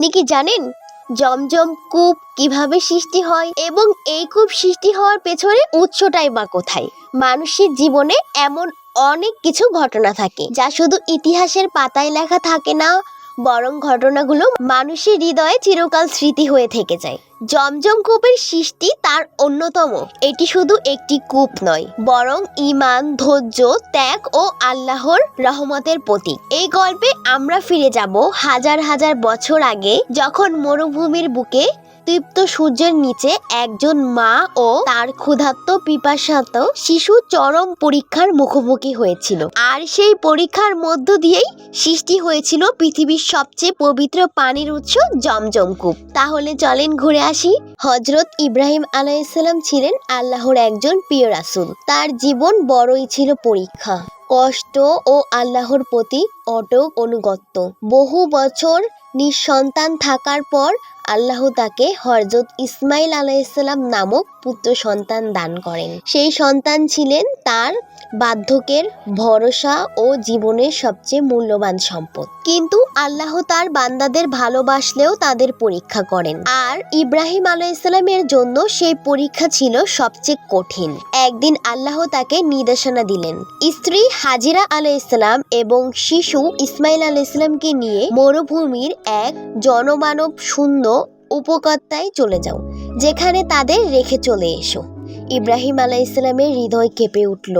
আপনি কি জানেন জমজম কূপ কীভাবে সৃষ্টি হয় এবং এই কূপ সৃষ্টি হওয়ার পেছনে উৎসটাই বা কোথায়? মানুষের জীবনে এমন অনেক কিছু ঘটনা থাকে যা শুধু ইতিহাসের পাতায় লেখা থাকে না বরং ঘটনাগুলো মানুষের হৃদয়ে চিরকাল স্মৃতি হয়ে থেকে যায়। জমজম কূপের সৃষ্টি তার অন্যতম। এটি শুধু একটি কূপ নয়, বরং ইমান ধৈর্য, ত্যাগ ও আল্লাহর রহমতের প্রতীক। এই গল্পে আমরা ফিরে যাব হাজার হাজার বছর আগে, যখন মরুভূমির বুকে তৃপ্ত সূর্যের নিচে একজন মা ও তার ক্ষুধার্ত পিপাসাত শিশু চরম পরীক্ষার মুখোমুখি হয়েছিল। আর সেই পরীক্ষার মধ্য দিয়েই সৃষ্টি হয়েছিল পৃথিবীর সবচেয়ে পবিত্র পানির উৎস জমজম কূপ তাহলে চলেন ঘুরে আসি। হজরত ইব্রাহিম আলাইসাল্লাম ছিলেন আল্লাহর একজন প্রিয় রাসূল। তার জীবন বড়ই ছিল পরীক্ষা, কষ্ট ও আল্লাহর প্রতি অটক অনুগত্য। বহু বছর নিঃসন্তান থাকার পর আল্লাহ তাকে হরজত ইসমাইল আলাইসাল্লাম নামক পুত্র সন্তান দান করেন। সেই সন্তান ছিলেন তার বার্ধকের ভরসা ও জীবনের সবচেয়ে মূল্যবান সম্পদ। কিন্তু আল্লাহ তার বান্দাদের ভালোবাসলেও তাদের পরীক্ষা করেন। আর ইব্রাহিম আলাইসাল্লামের জন্য সেই পরীক্ষা ছিল সবচেয়ে কঠিন। একদিন আল্লাহ তাকে নির্দেশনা দিলেন, স্ত্রী হাজিরা আলাইসাল্লাম এবং শিশু ইসমাইল আলাইসাল্লামকে নিয়ে মরুভূমির এক জনমানব শূন্য উপকত্তায় চলে যাও, যেখানে তাদের রেখে চলে এসো। ইব্রাহিম আলাইসাল্লামের হৃদয় কেঁপে উঠল।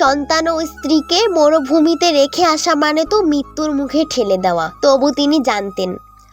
সন্তান ও স্ত্রীকে মরুভূমিতে রেখে আসা মানে তো মৃত্যুর মুখে ঠেলে দেওয়া। তবু তিনি জানতেন,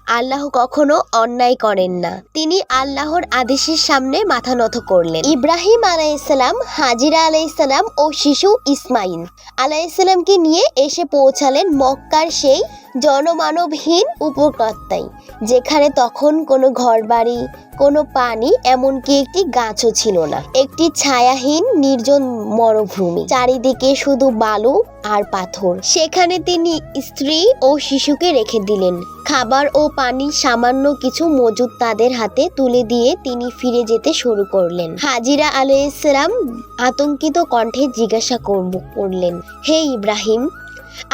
আল্লাহ কখনো অন্যায় করেন না। তিনি আল্লাহর আদেশের সামনে মাথা নত করলেন। ইব্রাহিম আলাইসাল্লাম হাজিরা আলাইসাল্লাম ও শিশু ইসমাইল আলাইসাল্লামকে নিয়ে এসে পৌঁছালেন মক্কার সেই জনমানবহীন উপকর্তায় যেখানে তখন কোনো ঘরবাড়ি, কোনো পানি, এমনকি একটি গাছও ছিল না। একটি ছায়াহীন নির্জন মরুভূমি, চারিদিকে শুধু বালু আর পাথর। সেখানে তিনি স্ত্রী ও শিশুকে রেখে দিলেন। খাবার ও পানির সামান্য কিছু মজুদ তাদের হাতে তুলে দিয়ে তিনি ফিরে যেতে শুরু করলেন। হাজিরা আলাইসালাম আতঙ্কিত কণ্ঠে জিজ্ঞাসা করলেন, হে ইব্রাহিম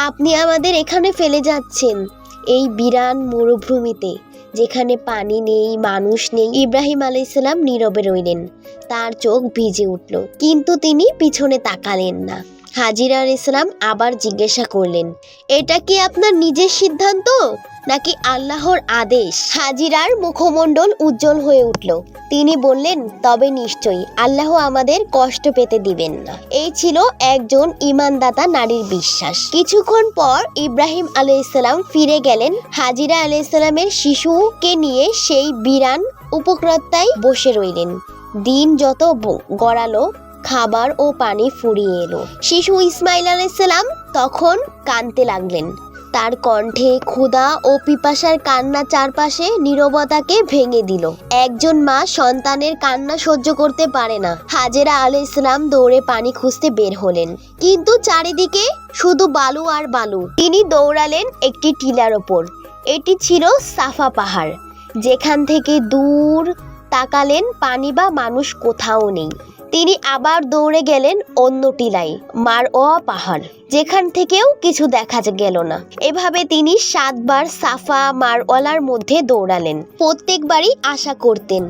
আপনি আমাদের এখানে ফেলে যাচ্ছেন। এই বিরান মরুভূমিতে, যেখানে পানি নেই, মানুষ নেই, ইব্রাহিম আলাইসাল্লাম নীরবে রইলেন। তার চোখ ভিজে উঠল, কিন্তু তিনি পিছনে তাকালেন না। হাজিরা আলাইসাল্লাম আবার জিজ্ঞাসা করলেন, এটা কি আপনার নিজের সিদ্ধান্ত নাকি আল্লাহর আদেশ? হাজিরার মুখমণ্ডল উজ্জ্বল হয়ে উঠল। তিনি বললেন, তবে নিশ্চয়ই আল্লাহ আমাদের কষ্ট পেতে দিবেন না। এই ছিল একজন ইমানদাতা নারীর বিশ্বাস। কিছুক্ষণ পর ইব্রাহিম আলাইসাল্লাম ফিরে গেলেন। হাজিরা আলাইসাল্লামের শিশুকে নিয়ে সেই বিরান উপক্রতায় বসে রইলেন। দিন যত গড়ালো খাবার ও পানি ফুরিয়ে এলো। শিশু ইসমাইল আলাইসাল্লাম তখন কানতে লাগলেন। তার কণ্ঠে ক্ষুধা ও পিপাসার কান্না চারপাশে নীরবতাকে ভেঙে দিল। একজন মা সন্তানের কান্না সহ্য করতে পারে না। হাজেরা আল ইসলাম দৌড়ে পানি খুঁজতে বের হলেন। কিন্তু চারিদিকে শুধু বালু আর বালু। তিনি দৌড়ালেন একটি টিলার ওপর। এটি ছিল সাফা পাহাড়। যেখান থেকে দূর তাকালেন পানি বা মানুষ কোথাও নেই। তিনি আবার দৌড়ে গেলেন অন্য টিলায় মারওয়া পাহাড়, যেখান থেকেও কিছু দেখা গেল না। এভাবে তিনি সাতবার সাফা মারওয়ালার মধ্যে দৌড়ালেন। প্রত্যেকবারই আশা করতেন,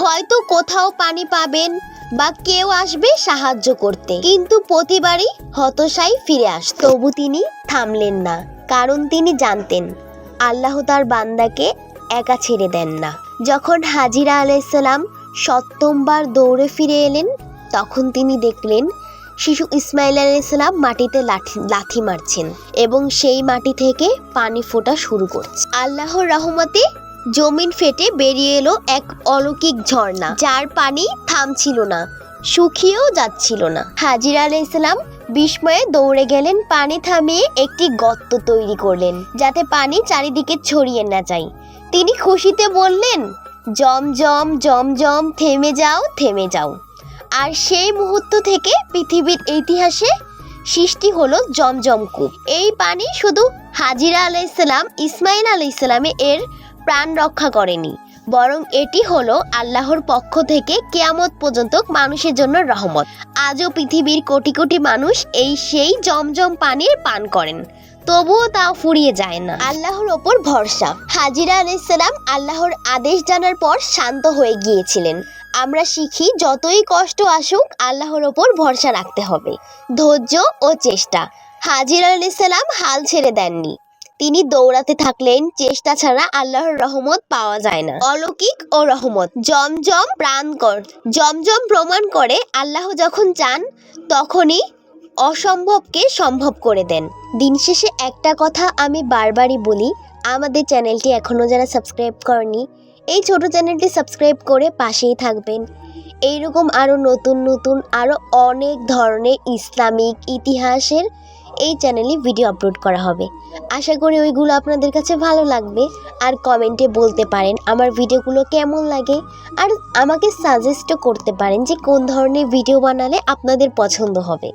হয়তো কোথাও পানি পাবেন বা কেউ আসবে সাহায্য করতে। কিন্তু প্রতিবারই হতশাই ফিরে আস তবু তিনি থামলেন না, কারণ তিনি জানতেন, আল্লাহ তার বান্দাকে একা ছেড়ে দেন না। যখন হাজিরা আলাইসাল্লাম সপ্তমবার দৌড়ে ফিরে এলেন তখন তিনি দেখলেন শিশু ইসমাইল আলাইসাল্লাম মাটিতে লাঠি, লাথি মারছেন এবং সেই মাটি থেকে পানি ফোটা শুরু করছে। আল্লাহর রহমতে জমিন ফেটে বেরিয়ে এলো এক অলৌকিক ঝর্ণা, যার পানি থামছিল না, শুকিয়েও যাচ্ছিল না। হাজির আলাইসাল্লাম বিস্ময়ে দৌড়ে গেলেন, পানি থামিয়ে একটি গর্ত তৈরি করলেন, যাতে পানি চারিদিকে ছড়িয়ে না যায়। তিনি খুশিতে বললেন, জম জম জম জম, থেমে যাও থেমে যাও। আর সেই মুহূর্ত থেকে পৃথিবীর ইতিহাসে সৃষ্টি হলো জমজম কূপ। এই পানি শুধু হাজিরা আলাইসাল্লাম ইসমাইল আলাইসাল্লামে এর প্রাণ রক্ষা করেনি। বরং এটি হলো আল্লাহর পক্ষ থেকে কেয়ামত পর্যন্ত মানুষের জন্য রহমত। আজও পৃথিবীর কোটি কোটি মানুষ এই সেই জমজম পানির পান করেন। তবুও তা ফুরিয়ে যায় না। আল্লাহর ওপর ভরসা। হাজিরা আলাইসালাম আল্লাহর আদেশ জানার পর শান্ত হয়ে গিয়েছিলেন। আমরা শিখি যতই কষ্ট আসুক আল্লাহর ওপর ভরসা রাখতে হবে। ধৈর্য ও চেষ্টা। হাজির আলাইসালাম হাল ছেড়ে দেননি। তিনি দৌড়াতে থাকলেন, চেষ্টা ছাড়া আল্লাহর রহমত পাওয়া যায় না। অলৌকিক ও রহমত। জমজম প্রাণকর জমজম প্রমাণ করে আল্লাহ যখন চান, তখনই অসম্ভবকে সম্ভব করে দেন। দিন শেষে একটা কথা আমি বারবারই বলি, আমাদের চ্যানেলটি এখনও যারা সাবস্ক্রাইব করেনি এই ছোট চ্যানেলটি সাবস্ক্রাইব করে পাশেই থাকবেন। এইরকম আরও নতুন নতুন আরও অনেক ধরনের ইসলামিক ইতিহাসের এই চ্যানেলে ভিডিও আপলোড করা হবে। আশা করি ওইগুলো আপনাদের কাছে ভালো লাগবে। আর কমেন্টে বলতে পারেন আমার ভিডিওগুলো কেমন লাগে। আর আমাকে সাজেস্টও করতে পারেন যে কোন ধরনের ভিডিও বানালে আপনাদের পছন্দ হবে।